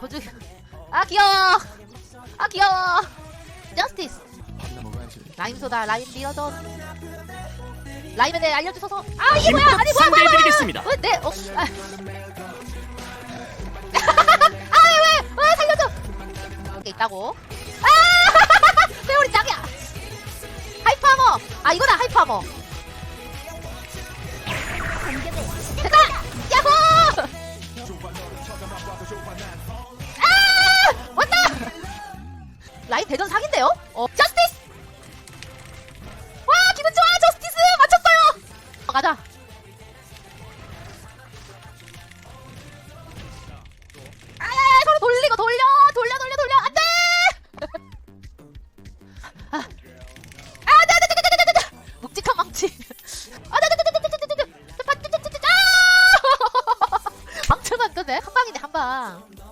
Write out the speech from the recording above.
도주. 아 귀여워. 아 귀여워. 저스티스. 라임 소다 라임 밀어줘. 라임에 대해 알려주셔서. 아 이게 뭐야? 아니 뭐야? 뭐야, 뭐야? 상대해드리겠습니다. 왜 내? 어? 아. 아왜 왜? 왜 살려줘? 이게 있다고? 아! 왜 우리 짱이야? 하이퍼 아머. 아 이거다 하이퍼 아머. 대전 사기인데요? 어, 저스티스! 와, 기분 좋아! 저스티스! 맞췄어요! 어, 가자. 아! 아, 아, 네, 네, 네, 네, 네, 네, 네. 아, 네, 네, 네, 네, 네, 네, 네, 네, 네. 아!